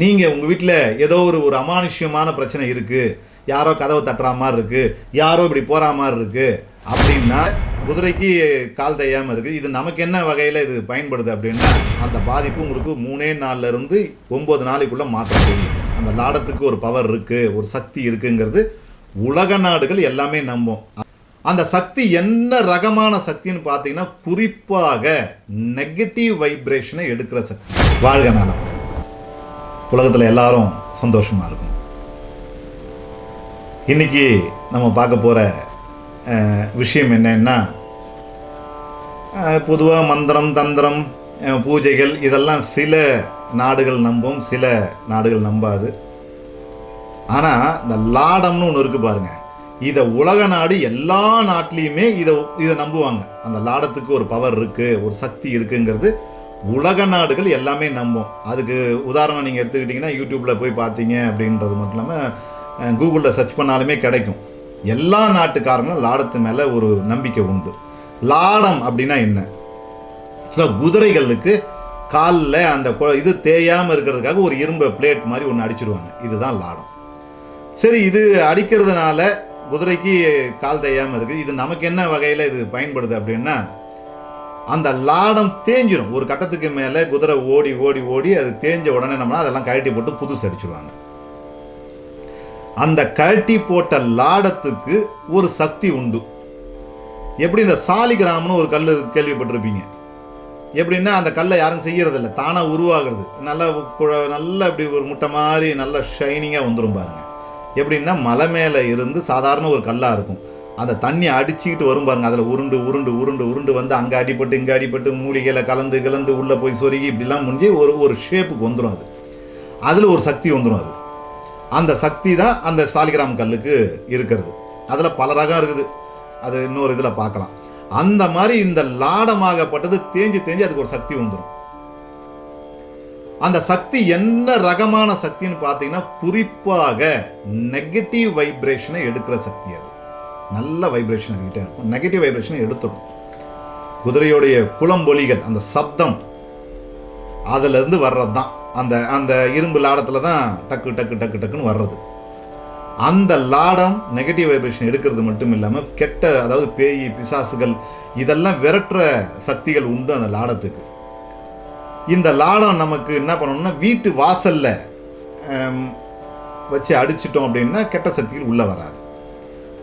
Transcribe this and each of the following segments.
நீங்கள் உங்கள் வீட்டில் ஏதோ ஒரு ஒரு அமானுஷ்யமான பிரச்சனை இருக்குது யாரோ கதவை தட்டுற மாதிரி இருக்குது யாரோ இப்படி போகிற மாதிரி இருக்குது அப்படின்னா குதிரைக்கு கால் தையாமல் இருக்குது இது நமக்கு என்ன வகையில் இது பயன்படுது அப்படின்னா அந்த பாதிப்பு உங்களுக்கு மூணே நாள்ல இருந்து ஒம்பது நாளைக்குள்ளே மாற்ற தெரியும். அந்த லாடத்துக்கு ஒரு பவர் இருக்குது ஒரு சக்தி இருக்குங்கிறது உலக நாடுகள் எல்லாமே நம்பும். அந்த சக்தி என்ன ரகமான சக்தின்னு பார்த்தீங்கன்னா குறிப்பாக நெகட்டிவ் வைப்ரேஷனை எடுக்கிற சக்தி. வாழ்க நலம். உலகத்தில் எல்லாரும் சந்தோஷமாக இருக்கும். இன்னைக்கு நம்ம பார்க்க போகிற விஷயம் என்னன்னா பொதுவாக மந்திரம் தந்திரம் பூஜைகள் இதெல்லாம் சில நாடுகள் நம்பும் சில நாடுகள் நம்பாது. ஆனால் இந்த லாடம்னு ஒன்று இருக்குது பாருங்க. இதை உலக நாடு எல்லா நாட்டிலையுமே இதை இதை நம்புவாங்க. அந்த லாடத்துக்கு ஒரு பவர் இருக்குது ஒரு சக்தி இருக்குங்கிறது உலக நாடுகள் எல்லாமே நம்பும். அதுக்கு உதாரணம் நீங்கள் எடுத்துக்கிட்டிங்கன்னா யூடியூப்பில் போய் பார்த்தீங்க அப்படின்றது மட்டும் இல்லாமல் கூகுளில் சர்ச் பண்ணாலுமே கிடைக்கும். எல்லா நாட்டுக்காரங்களும் லாடத்து மேலே ஒரு நம்பிக்கை உண்டு. லாடம் அப்படின்னா என்ன? சில குதிரைகளுக்கு காலில் அந்த இது தேயாமல் இருக்கிறதுக்காக ஒரு இரும்பு பிளேட் மாதிரி ஒன்று அடிச்சிருவாங்க. இதுதான் லாடம். சரி இது அடிக்கிறதுனால குதிரைக்கு கால் தேயாமல் இருக்குது. இது நமக்கு என்ன வகையில் இது பயன்படுது அப்படின்னா அந்த லாடம் தேஞ்சிடும் ஒரு கட்டத்துக்கு மேலே குதிரை ஓடி ஓடி ஓடி அது தேஞ்ச உடனே நம்ம அதெல்லாம் கழட்டி போட்டு புதுசு அடிச்சிருவாங்க. அந்த கழட்டி போட்ட லாடத்துக்கு ஒரு சக்தி உண்டு. எப்படி இந்த சாலிகிராம்னு ஒரு கல் கேள்விப்பட்டிருப்பீங்க? எப்படின்னா அந்த கல்லை யாரும் செய்யறதில்ல. தானாக உருவாகிறது. நல்லா குழ- நல்லா இப்படி ஒரு முட்டை மாதிரி நல்லா ஷைனிங்காக வந்துடும் பாருங்க. எப்படின்னா மலை மேலே இருந்து சாதாரண ஒரு கல்லாக இருக்கும். அந்த தண்ணி அடிச்சுக்கிட்டு வரும் பாருங்க. அதில் உருண்டு உருண்டு உருண்டு உருண்டு வந்து அங்கே அடிபட்டு இங்கே அடிபட்டு மூலிகையில் கலந்து கலந்து உள்ளே போய் சொருகி இப்படிலாம் முடிஞ்சு ஒரு ஒரு ஷேப்புக்கு வந்துடும் அது. அதில் ஒரு சக்தி வந்துடும் அது. அந்த சக்தி தான் அந்த சாலிகிராம் கல்லுக்கு இருக்கிறது. அதில் பல ரகம் இருக்குது. அது இன்னொரு இதில் பார்க்கலாம். அந்த மாதிரி இந்த லாடமாகப்பட்டது தேஞ்சு தேஞ்சு அதுக்கு ஒரு சக்தி வந்துடும் அந்த சக்தி என்ன ரகமான சக்தின்னு பார்த்தீங்கன்னா குறிப்பாக நெகட்டிவ் வைப்ரேஷனை எடுக்கிற சக்தி அது. நல்ல வைப்ரேஷன் அதுக்கிட்டே இருக்கும். நெகட்டிவ் வைப்ரேஷனை எடுத்துடும் குதிரையுடைய குளம்பொலிகள் அந்த சப்தம் அதுலேருந்து வர்றது தான் அந்த அந்த இரும்பு லாடத்தில் தான் டக்கு டக்கு டக்கு டக்குன்னு வர்றது. அந்த லாடம் நெகட்டிவ் வைப்ரேஷன் எடுக்கிறது மட்டும் இல்லாமல் கெட்ட அதாவது பேய் பிசாசுகள் இதெல்லாம் விரட்டுற சக்திகள் உண்டு அந்த லாடத்துக்கு. இந்த லாடம் நமக்கு என்ன பண்ணணும்னா வீட்டு வாசலில் வச்சு அடிச்சிட்டோம் அப்படின்னா கெட்ட சக்திகள் உள்ளே வராது.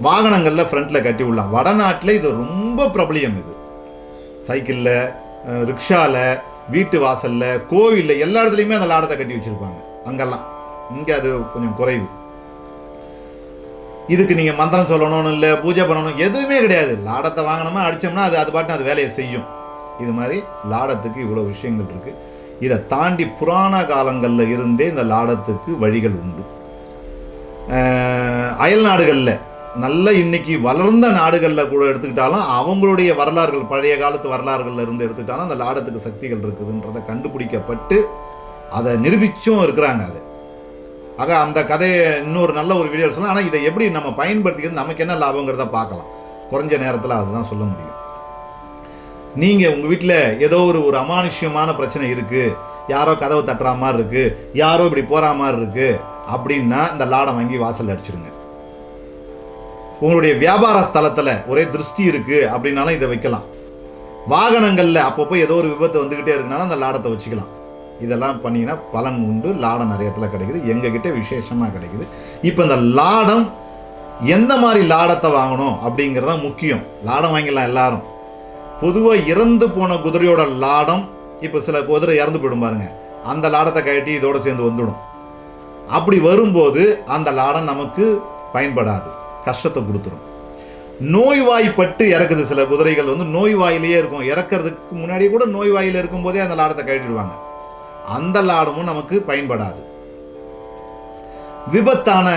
வாகனங்களில் ஃப்ரண்ட்டில் கட்டி விடலாம் வடநாட்டில் இது ரொம்ப பிரபலியம் இது. சைக்கிளில் ரிக்ஷாவில் வீட்டு வாசலில் கோவிலில் எல்லா இடத்துலையுமே அந்த லாடத்தை கட்டி வச்சுருப்பாங்க. அங்கெல்லாம். இங்கே அது கொஞ்சம் குறைவு. இதுக்கு நீங்கள் மந்திரம் சொல்லணும்னு இல்லை பூஜை பண்ணணும் எதுவுமே கிடையாது. லாடத்தை வாங்கினோமா அடித்தோம்னா அது அது பாட்டு அது வேலையை செய்யும். இது மாதிரி லாடத்துக்கு இவ்வளோ விஷயங்கள் இருக்குது இதை தாண்டி புராண காலங்களில் இருந்தே இந்த லாடத்துக்கு வழிகள் உண்டு. அயல் நாடுகளில் நல்ல இன்னைக்கு வளர்ந்த நாடுகளில் கூட எடுத்துக்கிட்டாலும் அவங்களுடைய வரலாறுகள் பழைய காலத்து வரலாறுகளில் இருந்து எடுத்துக்கிட்டாலும் அந்த லாடத்துக்கு சக்திகள் இருக்குதுன்றதை கண்டுபிடிக்கப்பட்டு அதை நிரூபிச்சும் இருக்கிறாங்க அது. ஆக அந்த கதையை இன்னொரு நல்ல ஒரு வீடியோ சொல்லலாம். ஆனால் இதை எப்படி நம்ம பயன்படுத்திக்கிறது நமக்கு என்ன லாபங்கிறத பார்க்கலாம். குறைஞ்ச நேரத்தில் அதுதான் சொல்ல முடியும். நீங்கள் உங்கள் வீட்டில் ஏதோ ஒரு ஒரு அமானுஷ்யமான பிரச்சனை இருக்குது யாரோ கதவை தட்டுற மாதிரி இருக்குது யாரோ இப்படி போகிற மாதிரி இருக்குது அப்படின்னா இந்த லாடம் வாங்கி வாசலில் அடிச்சிருங்க. உங்களுடைய வியாபார ஸ்தலத்தில் ஒரே திருஷ்டி இருக்குது அப்படின்னாலும் இதை வைக்கலாம். வாகனங்களில் அப்பப்போ ஏதோ ஒரு விபத்து வந்துக்கிட்டே இருக்குனாலும் அந்த லாடத்தை வச்சுக்கலாம். இதெல்லாம் பண்ணிங்கன்னா பலன் உண்டு. லாடம் நிறைய இடத்துல கிடைக்குது. எங்ககிட்ட விசேஷமாக கிடைக்குது. இப்போ இந்த லாடம் எந்த மாதிரி லாடத்தை வாங்கணும் அப்படிங்கிறது தான் முக்கியம். லாடம் வாங்கிடலாம் எல்லாரும். பொதுவாக இறந்து போன குதிரையோட லாடம் இப்போ சில குதிரை இறந்து போயிடும் பாருங்க. அந்த லாடத்தை கழட்டி இதோடு சேர்ந்து வந்துடும். அப்படி வரும்போது அந்த லாடம் நமக்கு பயன்படாது. கஷ்டத்தை கொடுத்துரும். நோய்வாய்ப்பட்டு இறக்குது. சில குதிரைகள் வந்து நோய்வாயிலேயே இருக்கும். இறக்கிறதுக்கு முன்னாடி கூட நோய்வாயில் இருக்கும்போதே அந்த லாடத்தை கழட்டிடுவாங்க. அந்த லாடமும் நமக்கு பயன்படாது. விபத்தான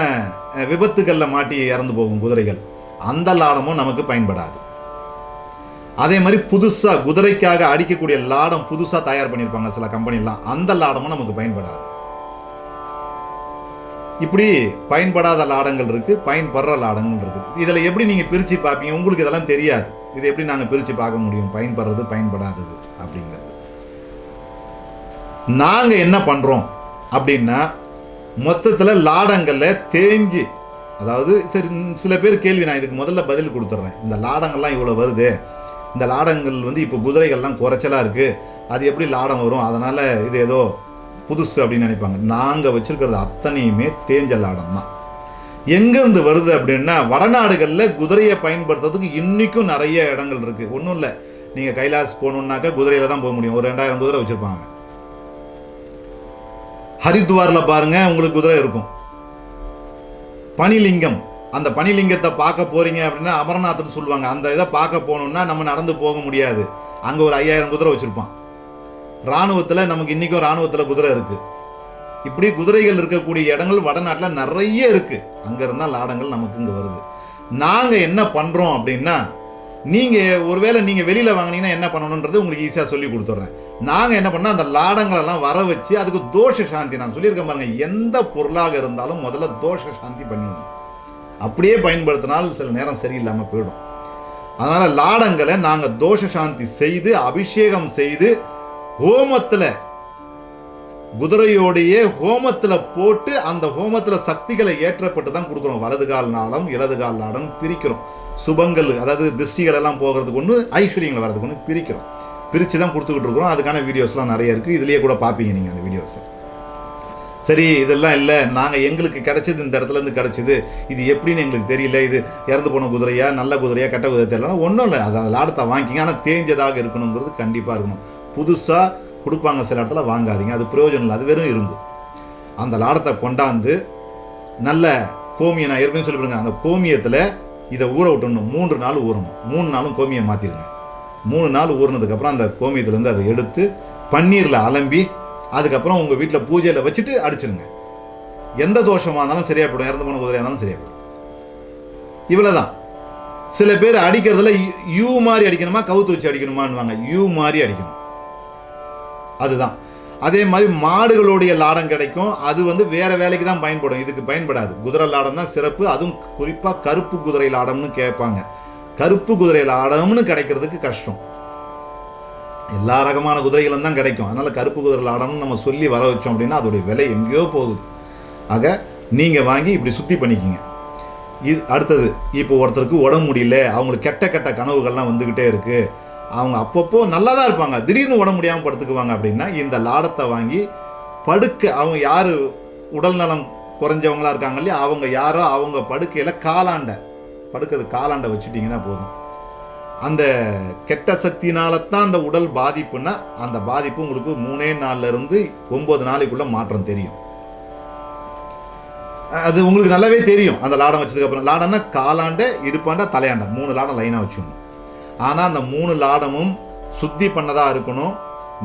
விபத்துகளில் மாட்டி இறந்து போகும் குதிரைகள் அந்த லாடமும் நமக்கு பயன்படாது. அதே மாதிரி புதுசாக குதிரைக்காக அடிக்கக்கூடிய லாடம் புதுசாக தயார் பண்ணியிருப்பாங்க சில கம்பெனிலாம் அந்த லாடமும் நமக்கு பயன்படாது. இப்படி பயன்படாத லாடங்கள் இருக்குது பயன்படுற லாடங்கள் இருக்குது இதில் எப்படி நீங்கள் பிரித்து பார்ப்பீங்க? உங்களுக்கு இதெல்லாம் தெரியாது. இதை எப்படி நாங்கள் பிரித்து பார்க்க முடியும்? பயன்படுறது பயன்படாதது அப்படிங்கிறது. நாங்கள் என்ன பண்ணுறோம் அப்படின்னா மொத்தத்தில் லாடங்களில் தேஞ்சு அதாவது சரி சில பேர் கேள்வி நான் இதுக்கு முதல்ல பதில் கொடுத்துட்றேன் இந்த லாடங்கள்லாம் இவ்வளோ வருது. இந்த லாடங்கள் வந்து இப்போ குதிரைகள்லாம் குறைச்சலாக இருக்குது அது எப்படி லாடம் வரும்? அதனால் இது ஏதோ புதுசு அப்படின்னு நினைப்பாங்க. நாங்கள் வச்சுருக்கிறது அத்தனையுமே தேஞ்ச லாடம் தான். எங்கேருந்து வருது அப்படின்னா வடநாடுகளில் குதிரையை பயன்படுத்துறதுக்கு இன்றைக்கும் நிறைய இடங்கள் இருக்குது ஒன்றும் இல்லை. நீங்கள் கைலாஸ் போகணுன்னாக்கா குதிரையில் தான் போக முடியும். ஒரு ரெண்டாயிரம் குதிரை வச்சுருப்பாங்க. ஹரித்வாரில் பாருங்கள் உங்களுக்கு குதிரை இருக்கும். பனிலிங்கம். அந்த பனிலிங்கத்தை பார்க்க போகிறீங்க அப்படின்னா அமரநாத்னு சொல்லுவாங்க. அந்த இதை பார்க்க போகணுன்னா நம்ம நடந்து போக முடியாது. அங்கே ஒரு ஐயாயிரம் குதிரை வச்சுருப்பான். இராணுவத்தில் நமக்கு இன்றைக்கும் இராணுவத்தில் குதிரை இருக்குது இப்படி குதிரைகள் இருக்கக்கூடிய இடங்கள் வடநாட்டில் நிறைய இருக்குது அங்கே இருந்தால் லாடங்கள் நமக்கு இங்கே வருது. நாங்கள் என்ன பண்ணுறோம் அப்படின்னா நீங்கள் ஒருவேளை நீங்கள் வெளியில் வாங்குனீங்கன்னா என்ன பண்ணணுன்றது உங்களுக்கு ஈஸியாக சொல்லி கொடுத்துட்றேன். நாங்கள் என்ன பண்ணால் அந்த லாடங்களெல்லாம் வர வச்சு அதுக்கு தோஷ சாந்தி நான் சொல்லியிருக்கேன் பாருங்க எந்த பொருளாக இருந்தாலும் முதல்ல தோஷ சாந்தி பண்ணிடணும். அப்படியே பயன்படுத்தினால் சில நேரம் சரியில்லாமல் போயிடும். அதனால் லாடங்களை நாங்கள் தோஷ சாந்தி செய்து அபிஷேகம் செய்து ஹோமத்தில் குதிரையோடையே ஹோமத்தில் போட்டு அந்த ஹோமத்தில் சக்திகளை ஏற்றப்பட்டு தான் கொடுக்குறோம். வலது கால் நாளம் இடது கால் நாளம் பிரிக்கிறோம். சுபங்கள் அதாவது திருஷ்டிகள் எல்லாம் போகிறதுக்கு ஒன்று ஐஸ்வர்யங்கள் வர்றதுக்கு ஒன்று பிரிக்கிறோம். பிரித்து தான் கொடுத்துக்கிட்டு இருக்கிறோம். அதுக்கான வீடியோஸ்லாம் நிறைய இருக்குது இதுலேயே கூட பார்ப்பீங்க நீங்கள் அந்த வீடியோஸை. சரி இதெல்லாம் இல்லை. நாங்கள் எங்களுக்கு கிடச்சது இந்த இடத்துல இருந்து இது எப்படின்னு எங்களுக்கு தெரியல. இது இறந்து போன குதிரையா நல்ல குதிரையா கெட்ட குதிரை தெரியலனா ஒன்றும் இல்லை. அது அந்த லாடத்தை வாங்கிக்கிங்க ஆனால் தேஞ்சதாக இருக்கணுங்கிறது கண்டிப்பாக இருக்கணும். புதுசாக கொடுப்பாங்க சில இடத்துல வாங்காதீங்க. அது பிரயோஜனம் இல்லை. அது வெறும் இரும்பு. அந்த லாடத்தை கொண்டாந்து நல்ல கோமியம் நான் ஏற்கனவே சொல்லிவிடுங்க. அந்த கோமியத்தில் இதை ஊற விட்டணும் மூன்று நாள் ஊறணும். மூணு நாளும் கோமியம் மாற்றிடுங்க மூணு நாள் ஊறினதுக்கப்புறம் அந்த கோமியத்துலேருந்து அதை எடுத்து பன்னீரில் அலம்பி அதுக்கப்புறம் உங்கள் வீட்டில் பூஜையில் வச்சுட்டு அடிச்சிடுங்க எந்த தோஷமாக இருந்தாலும் சரியாக போயிடும். இறந்து போன குதிரையாக இருந்தாலும் சரியாக போயிடும். இவ்வளோதான் சில பேர் அடிக்கிறதுல யூ- யூ மாதிரி அடிக்கணுமா? கவுத்து வச்சு அடிக்கணுமான்னுவாங்க. யூ மாதிரி அடிக்கணும். அதுதான். அதே மாதிரி மாடுகளுடைய லாடம் கிடைக்கும். அது வந்து வேறு வேலைக்கு தான் பயன்படும். இதுக்கு பயன்படாது. குதிரை லாடம் தான் சிறப்பு. அதுவும் குறிப்பாக கருப்பு குதிரை லாடம்னு கேட்பாங்க. கருப்பு குதிரை லாடம்னு கிடைக்கிறதுக்கு கஷ்டம். எல்லா ரகமான குதிரைகளும் தான் கிடைக்கும். அதனால கருப்பு குதிரை லாடம்னு நம்ம சொல்லி வர வச்சோம் அப்படின்னா அதோடைய விலை எங்கேயோ போகுது. ஆக நீங்கள் வாங்கி இப்படி சுத்தி பண்ணிக்கிங்க. இது அடுத்தது இப்போ ஒருத்தருக்கு உடம்பு முடியல. அவங்களுக்கு கெட்ட கெட்ட கனவுகள்லாம் வந்துக்கிட்டே இருக்குது அவங்க அப்பப்போ நல்லா தான் இருப்பாங்க. திடீர்னு உடம்பு முடியாமல் படுத்துக்குவாங்க அப்படின்னா இந்த லாடத்தை வாங்கி படுக்க அவங்க யார் உடல் நலம் குறைஞ்சவங்களா இருக்காங்க இல்லையா? அவங்க யாரோ அவங்க படுக்கையில் காலாண்டை படுக்கிறது காலாண்டை வச்சுட்டிங்கன்னா போதும். அந்த கெட்ட சக்தினால தான் அந்த உடல் பாதிப்புன்னா அந்த பாதிப்பு உங்களுக்கு மூணே நாள்ல இருந்து ஒன்பது நாளைக்குள்ள மாற்றம் தெரியும். அது உங்களுக்கு நல்லாவே தெரியும் அந்த லாடம் வச்சதுக்கப்புறம் லாடம்னா காலாண்டை இடுப்பாண்டா தலையாண்டை. மூணு லாடம் லைனாக வச்சுக்கணும். ஆனால் அந்த மூணு லாடமும் சுத்தி பண்ணதாக இருக்கணும்.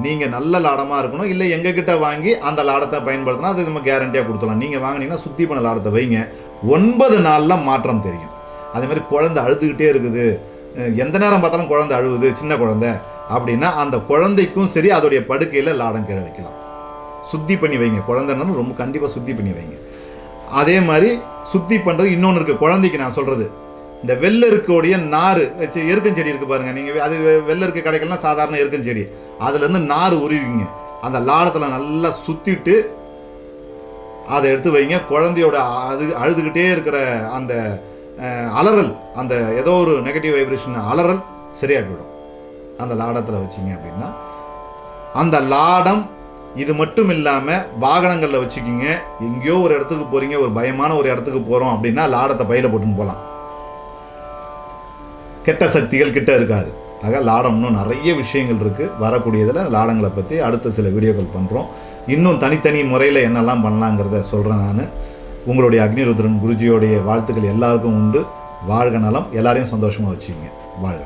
நீங்கள் நல்ல லாடமாக இருக்கணும். இல்லை எங்ககிட்ட வாங்கி அந்த லாடத்தை பயன்படுத்தினா அது நம்ம கேரண்டியாக கொடுத்துடலாம். நீங்கள் வாங்கினீங்கன்னா சுத்தி பண்ண லாடத்தை வைங்க. ஒன்பது நாளில் மாற்றம் தெரியும். அதே மாதிரி குழந்தை அழுதுகிட்டே இருக்குது. எந்த நேரம் பார்த்தாலும் குழந்தை அழுவுது சின்ன குழந்தை. அப்படின்னா அந்த குழந்தைக்கும் சரி அதோடைய படுக்கையில் லாடம் கீழே வைக்கலாம். சுத்தி பண்ணி வைங்க. குழந்தைனாலும் ரொம்ப கண்டிப்பாக சுத்தி பண்ணி வைங்க. அதே மாதிரி சுத்தி பண்ணுறது இன்னொன்று இருக்குது குழந்தைக்கு நான் சொல்கிறது இந்த வெள்ளை இருக்கக்கூடிய நார் சி- எருக்கஞ்செடி இருக்குது பாருங்கள் நீங்கள் அது வெள்ளருக்கு வெள்ளை இருக்க கிடைக்கலாம் சாதாரண எருக்கஞ்செடி அதுலேருந்து நார் உருவிங்க அந்த லாடத்தில் நல்லா சுற்றிட்டு அதை எடுத்து வைங்க. குழந்தையோட அது அழுதுகிட்டே இருக்கிற அந்த அலறல் அந்த ஏதோ ஒரு நெகட்டிவ் வைப்ரேஷன் அலறல் சரியாக போயிடும். அந்த லாடத்தில் வச்சிங்க அப்படின்னா. அந்த லாடம் இது மட்டும் இல்லாமல் வாகனங்களில் வச்சுக்கிங்க. எங்கேயோ ஒரு இடத்துக்கு போகிறீங்க ஒரு பயமான ஒரு இடத்துக்கு போகிறோம் அப்படின்னா லாடத்தை பையில போட்டுன்னு போகலாம். கெட்ட சக்திகள் கிட்ட இருக்காது. ஆக லாடம் இன்னும் நிறைய விஷயங்கள் இருக்குது வரக்கூடியதில் லாடங்களை பற்றி அடுத்த சில வீடியோக்கள் பண்ணுறோம் இன்னும் தனித்தனி முறையில் என்னெல்லாம் பண்ணலாங்கிறத சொல்கிறேன் நான். உங்களுடைய அக்னிருத்ரன் குருஜியோடைய வாழ்த்துக்கள் எல்லாருக்கும் உண்டு. வாழ்க நலம். எல்லாரையும் சந்தோஷமாக வச்சுங்க வாழ்க